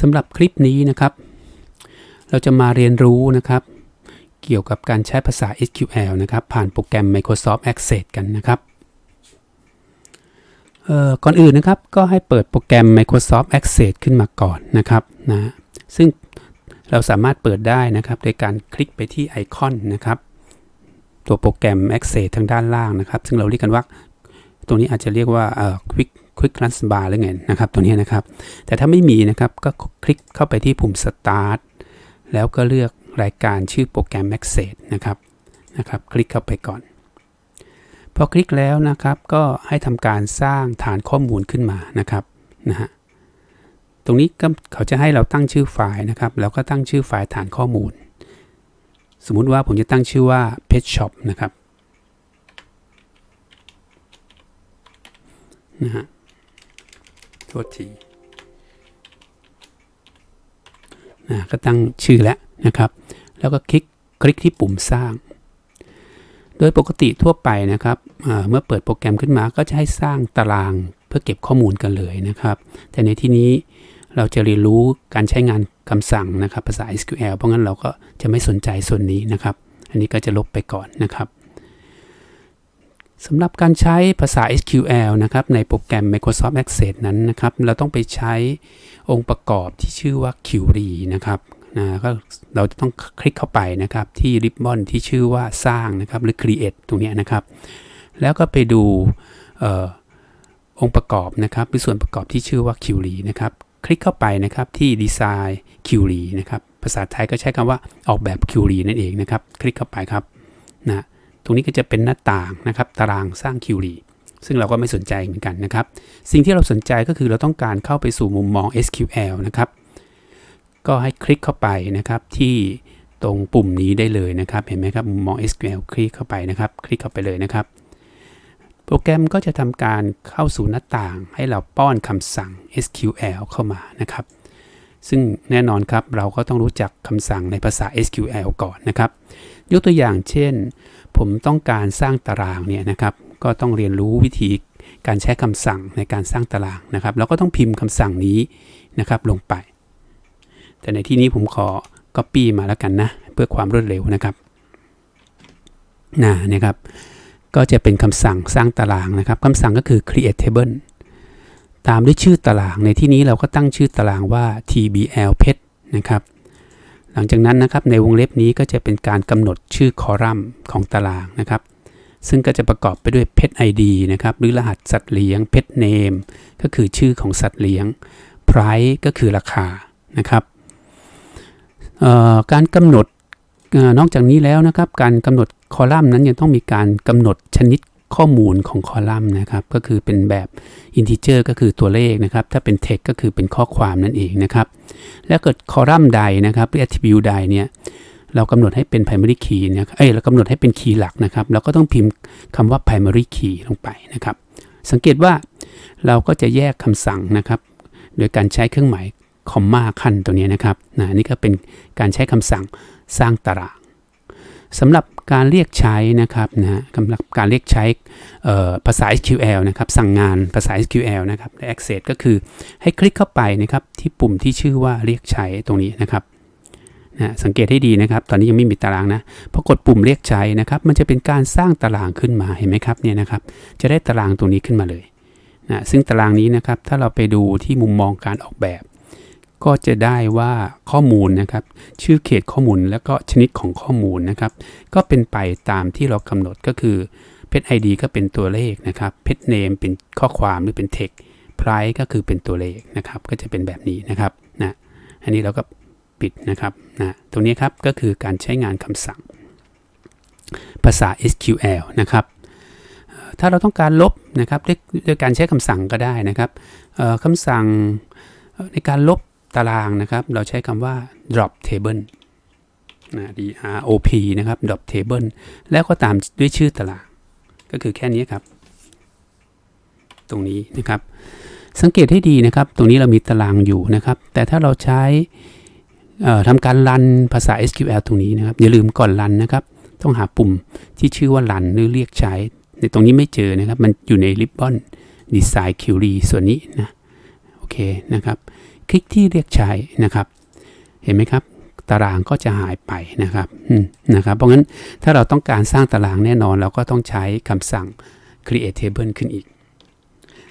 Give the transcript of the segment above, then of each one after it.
สำหรับคลิปนี้นะครับ เราจะมาเรียนรู้นะครับ เกี่ยวกับการใช้ภาษา SQL นะครับ ผ่านโปรแกรม Microsoft Access กันนะครับก่อนอื่นนะครับก็ให้เปิดโปรแกรม Microsoft Access ขึ้นมาก่อนนะครับนะซึ่งเราสามารถเปิดได้นะครับ โดยการคลิกไปที่ไอคอนนะครับ ตัวโปรแกรม Access ทางด้านล่างนะครับ ซึ่งเราเรียกกันว่าตรงนี้อาจจะเรียกว่า Quick Quick Run Bar หรือไงนะครับตัวนี้นะครับ แต่ถ้าไม่มีนะครับก็คลิกเข้าไปที่ปุ่ม Start แล้วก็เลือกรายการชื่อโปรแกรม Access นะครับนะครับ คลิกเข้าไปก่อน พอคลิกแล้วนะครับก็ให้ทำการสร้างฐานข้อมูลขึ้นมานะครับนะฮะตรงนี้ก็เขาจะให้เราตั้งชื่อไฟล์นะครับแล้วก็ตั้งชื่อไฟล์ฐานข้อมูล สมมุติว่าผมจะตั้งชื่อว่า Pet Shop นะครับนะฮะ โทษทีนะก็ตั้งชื่อแล้วนะครับ แล้วก็คลิกคลิกที่ปุ่มสร้าง โดยปกติทั่วไปนะครับเมื่อเปิดโปรแกรมขึ้นมาก็จะให้สร้างตารางเพื่อเก็บข้อมูลกันเลยนะครับ แต่ในที่นี้เราจะเรียนรู้การใช้งานคำสั่งนะครับ ภาษา SQL เพราะงั้นเราก็จะไม่สนใจส่วนนี้นะครับ อันนี้ก็จะลบไปก่อนนะครับ สำหรับการใช้ภาษา SQL นะครับในโปรแกรม Microsoft Access นั้นนะครับ เราต้องไปใช้องค์ประกอบที่ชื่อว่า Query นะครับนะก็เราจะต้องคลิกเข้าไปนะครับที่ริบบอนที่ชื่อว่าสร้างนะครับหรือ Create ตรงนี้นะครับ แล้วก็ไปดูอองค์ประกอบนะครับหรือส่วนประกอบที่ชื่อว่า Query นะครับ คลิกเข้าไปนะครับที่ Design Query นะครับ ภาษาไทยก็ใช้คำว่าออกแบบ Query นั่นเองนะครับ คลิกเข้าไปครับนะ ตรงนี้ก็จะเป็นหน้าต่างนะครับ ตารางสร้างคิวรีซึ่งเราก็ไม่สนใจเหมือนกันนะครับ สิ่งที่เราสนใจก็คือเราต้องการเข้าไปสู่มุมมอง SQL นะครับ ก็ให้คลิกเข้าไปนะครับที่ตรงปุ่มนี้ได้เลยนะครับ เห็นไหมครับมุมมอง SQL คลิกเข้าไปนะครับ คลิกเข้าไปเลยนะครับ โปรแกรมก็จะทำการเข้าสู่หน้าต่าง ให้เราป้อนคำสั่ง SQL เข้ามานะครับ ซึ่งแน่นอนครับเราก็ต้องรู้จักคำสั่งในภาษา SQL ก่อนนะครับ ยกตัวอย่างเช่น ผมต้องการสร้างตารางเนี่ยนะครับก็ต้องเรียนรู้วิธีการใช้คำสั่งในการสร้างตารางนะครับแล้วก็ต้องพิมพ์คำสั่งนี้นะครับลงไป แต่ในที่นี้ผมขอ Copy มาแล้วกันนะ เพื่อความรวดเร็วนะครับนะนะครับ ก็จะเป็นคำสั่งสร้างตารางนะครับคำสั่งก็คือ create table ตามด้วยชื่อตารางในที่นี้เราก็ตั้งชื่อตารางว่า tbl pet นะครับ หลังจากนั้นนะครับในวงเล็บนี้ก็จะเป็นการกำหนดชื่อคอลัมน์ของตารางนะครับ ซึ่งก็จะประกอบไปด้วย pet id นะครับหรือรหัสสัตว์เลี้ยง pet name ก็คือชื่อของสัตว์เลี้ยง price ก็คือราคานะครับการกำหนดนอกจากนี้แล้วนะครับ การกำหนดคอลัมน์นั้นยังต้องมีการกำหนดชนิด ข้อมูลของคอลัมน์นะครับก็คือเป็นแบบ integer ก็คือตัวเลขนะครับ ถ้าเป็น text ก็คือเป็นข้อความนั่นเองนะครับ แล้วเกิดคอลัมน์ใดนะครับหรือ attribute ใดเนี่ยเรากำหนดให้เป็น primary key เนี่ยเอ้ยเรากำหนดให้เป็นคีย์หลักนะครับเราก็ต้องพิมพ์คำว่า primary key ลงไปนะครับ สังเกตว่าเราก็จะแยกคำสั่งนะครับ โดยการใช้เครื่องหมายคอมมาขั้นตัวนี้นะครับนะนี่ก็เป็นการใช้คำสั่งสร้างตารางสำหรับ การเรียกใช้นะครับนะสำหรับการเรียกใช้ภาษา SQL นะครับ สั่งงานภาษา SQL นะครับใน Access ก็คือให้คลิกเข้าไปนะครับที่ปุ่มที่ชื่อว่าเรียกใช้ตรงนี้นะครับนะสังเกตให้ดีนะครับ ตอนนี้ยังไม่มีตารางนะพอกดปุ่มเรียกใช้นะครับ มันจะเป็นการสร้างตารางขึ้นมาเห็นไหมครับเนี่ยนะครับ จะได้ตารางตรงนี้ขึ้นมาเลยนะซึ่งตารางนี้นะครับ ถ้าเราไปดูที่มุมมองการออกแบบ ก็จะได้ว่าข้อมูลนะครับ ชื่อเขตข้อมูลแล้วก็ชนิดของข้อมูลนะครับ ก็เป็นไปตามที่เรากำหนดก็คือ pet id ก็เป็นตัวเลขนะครับ pet name เป็นข้อความหรือเป็น text price ก็คือเป็นตัวเลขนะครับ ก็จะเป็นแบบนี้นะครับนะอันนี้เราก็ปิดนะครับนะตรงนี้ครับก็คือการใช้งานคำสั่ง ภาษา SQL นะครับถ้าเราต้องการลบนะครับด้วยด้วยการใช้คำสั่งก็ได้นะครับคำสั่งในการลบ ตารางนะครับ เราใช้คำว่า drop table นะ drop นะครับ drop table แล้วก็ตามด้วยชื่อตาราง ก็คือแค่นี้ครับ ตรงนี้นะครับ สังเกตให้ดีนะครับ ตรงนี้เรามีตารางอยู่นะครับ แต่ถ้าเราใช้ทำการรันภาษา SQL ตรงนี้นะครับ อย่าลืมก่อนรันนะครับ ต้องหาปุ่มที่ชื่อว่ารันหรือเรียกใช้ ในตรงนี้ไม่เจอนะครับ มันอยู่ใน ribbon design query ส่วนนี้นะ โอเคนะครับ คลิกที่เรียกใช้นะครับ เห็นไหมครับ ตารางก็จะหายไปนะครับนะครับ เพราะงั้นถ้าเราต้องการสร้างตารางแน่นอนเราก็ต้องใช้คำสั่ง create table ขึ้นอีก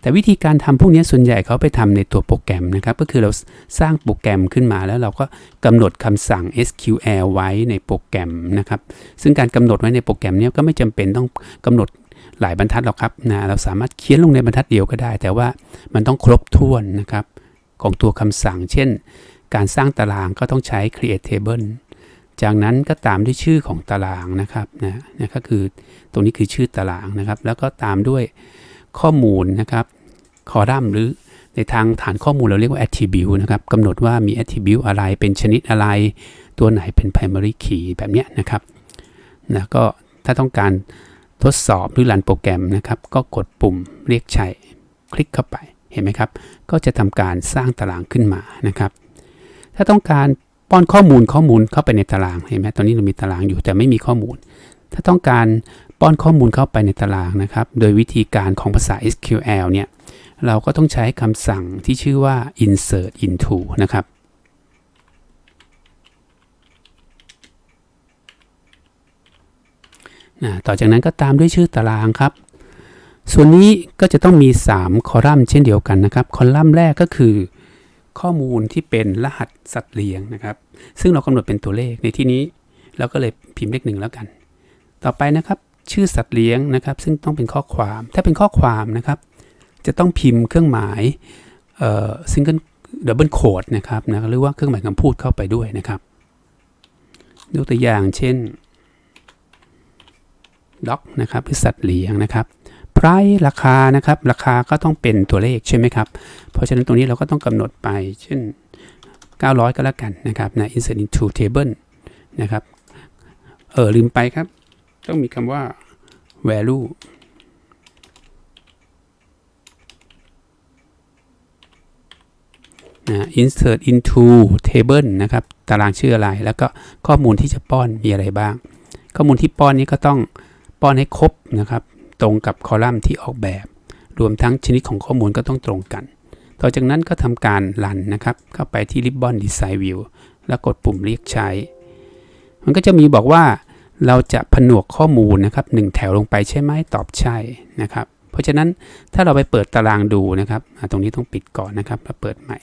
แต่วิธีการทำพวกนี้ส่วนใหญ่เขาไปทำในตัวโปรแกรมนะครับ ก็คือเราสร้างโปรแกรมขึ้นมาแล้วเราก็กำหนดคำสั่ง SQL ไว้ในโปรแกรมนะครับ ซึ่งการกำหนดไว้ในโปรแกรมนี้ก็ไม่จำเป็นต้องกำหนดหลายบรรทัดหรอกครับนะเราสามารถเขียนลงในบรรทัดเดียวก็ได้ แต่ว่ามันต้องครบถ้วนนะครับ ของตัวคำสั่ง เช่น การสร้างตารางก็ต้องใช้ create table จากนั้นก็ตามด้วยชื่อของตารางนะครับนะนะก็คือตรงนี้คือชื่อตารางนะครับ แล้วก็ตามด้วยข้อมูลนะครับคอลัมน์หรือในทางฐานข้อมูลเราเรียกว่า attribute นะครับกำหนดว่ามี attribute อะไรเป็นชนิดอะไร ตัวไหนเป็น primary key แบบนี้นะครับนะก็ถ้าต้องการทดสอบหรือรันโปรแกรมนะครับ ก็กดปุ่มเรียกใช้ คลิกเข้าไป เห็นไหมครับ ก็จะทำการสร้างตารางขึ้นมานะครับ ถ้าต้องการป้อนข้อมูลข้อมูลเข้าไปในตารางเห็นไหมตอนนี้เรามีตารางอยู่แต่ไม่มีข้อมูล ถ้าต้องการป้อนข้อมูลเข้าไปในตารางนะครับ โดยวิธีการของภาษา SQL เนี่ยเราก็ต้องใช้คำสั่งที่ชื่อว่า insert into นะครับต่อจากนั้นก็ตามด้วยชื่อตารางครับ ส่วนนี้ก็จะต้องมี 3 คอลัมน์เช่นเดียวกันนะครับ คอลัมน์แรกก็คือ ข้อมูลที่เป็นรหัสสัตว์เลี้ยงนะครับ ซึ่งเรากำหนดเป็นตัวเลขในที่นี้เราก็เลยพิมพ์เลขหนึ่งแล้วกัน ต่อไปนะครับ ชื่อสัตว์เลี้ยงนะครับ ซึ่งต้องเป็นข้อความ ถ้าเป็นข้อความนะครับ จะต้องพิมพ์เครื่องหมายเอ่อซิงเกิลดับเบิลโคดนะครับนะหรือว่าเครื่องหมายคำพูดเข้าไปด้วยนะครับยกตัวอย่างเช่นด็อกนะครับหรือสัตว์เลี้ยงนะครับ price ราคานะครับ ราคาก็ต้องเป็นตัวเลขใช่ไหมครับ เพราะฉะนั้นตรงนี้เราก็ต้องกำหนดไป เช่น 900 ก็แล้วกันนะครับนะ insert into table นะครับ เออลืมไปครับ ต้องมีคำว่า value นะ insert into table นะครับ ตารางชื่ออะไร แล้วก็ข้อมูลที่จะป้อนมีอะไรบ้าง ข้อมูลที่ป้อนนี้ก็ต้องป้อนให้ครบนะครับ ตรงกับคอลัมน์ที่ออกแบบ รวมทั้งชนิดของข้อมูลก็ต้องตรงกัน ต่อจากนั้นก็ทำการรันนะครับ เข้าไปที่ Ribbon Design View แล้วกดปุ่มเรียกใช้ มันก็จะมีบอกว่าเราจะผนวกข้อมูลนะครับหนึ่งแถวลงไปใช่ไหมตอบใช่นะครับ เพราะฉะนั้นถ้าเราไปเปิดตารางดูนะครับ ตรงนี้ต้องปิดก่อนนะครับแล้วเปิดใหม่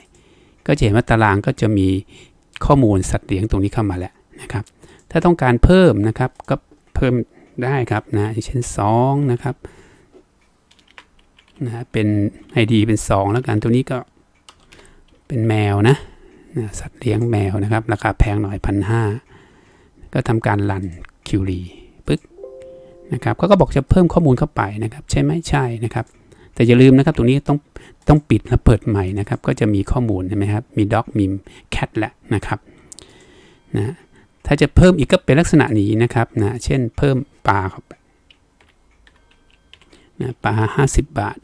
ก็จะเห็นว่าตารางก็จะมีข้อมูลสัตว์เลี้ยงตรงนี้เข้ามาแล้วนะครับ ถ้าต้องการเพิ่มนะครับก็เพิ่ม ได้ครับนะเช่น 2 นะครับนะเป็น ID เป็น 2 แล้วกันตัวนี้ก็เป็นแมวนะนะสัตว์เลี้ยงแมวนะครับ ราคาแพงหน่อยพันห้าก็ทำการรันคิวรีปึ๊กนะครับก็ก็บอกจะเพิ่มข้อมูลเข้าไปนะครับ ใช่ไหมใช่นะครับ แต่อย่าลืมนะครับตรงนี้ต้องต้องปิดแล้วเปิดใหม่นะครับ ก็จะมีข้อมูลใช่ไหมครับ มีด็อกมีแคทแหละนะครับนะ ถ้าจะเพิ่มอีกก็เป็นลักษณะนี้นะครับนะเช่นเพิ่มปลาเข้าไปนะปลา 50 บาท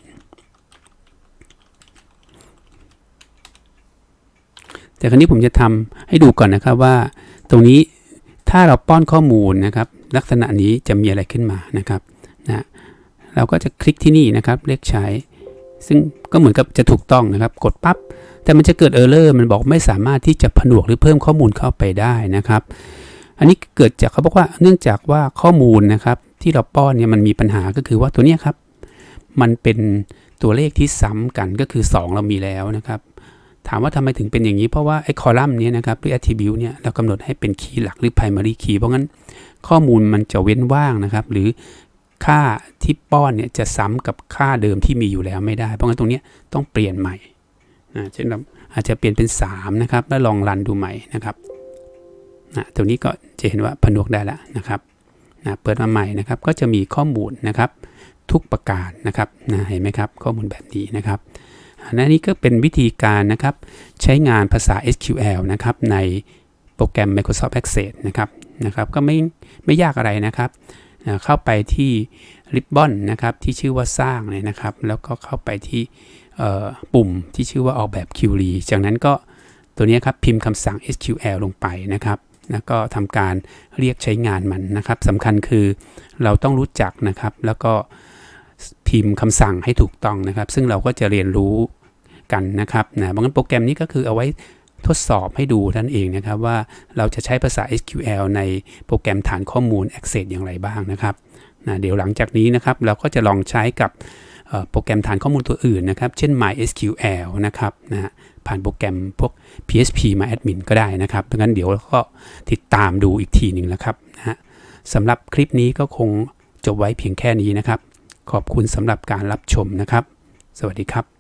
แต่ครั้นี้ผมจะทำให้ดูก่อนนะครับว่า ตรงนี้ถ้าเราป้อนข้อมูลนะครับ ลักษณะนี้จะมีอะไรขึ้นมานะครับนะเราก็จะคลิกที่นี่นะครับเรียกใช้ ซึ่งก็เหมือนกับจะถูกต้องนะครับ กดปับ๊บ แต่มันจะเกิดเออร์เลอร์มันบอกไม่สามารถที่จะผนวกหรือเพิ่มข้อมูลเข้าไปได้นะครับ อันนี้เกิดจากเขาบอกว่าเนื่องจากว่าข้อมูลนะครับที่เราป้อนเนี่ยมันมีปัญหาก็คือว่าตัวนี้ครับมันเป็นตัวเลขที่ซ้ำกันก็คือ 2 เรามีแล้วนะครับ ถามว่าทำไมถึงเป็นอย่างนี้ เพราะว่าไอ้คอลัมน์นี้นะครับหรือ attribute เนี่ยเรากำหนดให้เป็นคีย์หลักหรือ primary key เพราะงั้นข้อมูลมันจะเว้นว่างนะครับ หรือค่าที่ป้อนเนี่ยจะซ้ำกับค่าเดิมที่มีอยู่แล้วไม่ได้ เพราะงั้นตรงนี้ต้องเปลี่ยนใหม่ เช่นเราอาจจะเปลี่ยนเป็น 3 นะครับ แล้วลองรันดูใหม่นะครับนะตรงนี้ก็จะเห็นว่าผนวกได้แล้วนะครับนะเปิดมาใหม่นะครับ ก็จะมีข้อมูลนะครับ ทุกประการนะครับนะเห็นไหมครับ ข้อมูลแบบนี้นะครับอันนี้ก็เป็นวิธีการนะครับ ใช้งานภาษา SQL นะครับในโปรแกรม Microsoft Access นะครับนะครับก็ไม่ไม่ยากอะไรนะครับ เข้าไปที่ Ribbon นะครับที่ชื่อว่าสร้างเลยนะครับ แล้วก็เข้าไปที่ ปุ่มที่ชื่อว่าออกแบบ Query จากนั้นก็ตัวนี้ครับพิมพ์คำสั่ง SQL ลงไปนะครับแล้วก็ทำการเรียกใช้งานมันนะครับสำคัญคือเราต้องรู้จักนะครับ แล้วก็พิมพ์คำสั่งให้ถูกต้องนะครับ ซึ่งเราก็จะเรียนรู้กันนะครับนะบางโปรแกรมนี้ก็คือเอาไว้ทดสอบให้ดูท่านเองนะครับว่าเราจะใช้ภาษา SQL ในโปรแกรมฐานข้อมูล Access อย่างไรบ้างนะครับนะเดี๋ยวหลังจากนี้นะครับเราก็จะลองใช้กับ โปรแกรมฐานข้อมูลตัวอื่นนะครับ เช่น MySQL นะครับนะผ่านโปรแกรมพวก PHP MyAdmin ก็ได้นะครับดังนั้นเดี๋ยวก็ติดตามดูอีกทีหนึ่งนะครับนะสำหรับคลิปนี้ก็คงจบไว้เพียงแค่นี้นะครับ ขอบคุณสำหรับการรับชมนะครับ สวัสดีครับ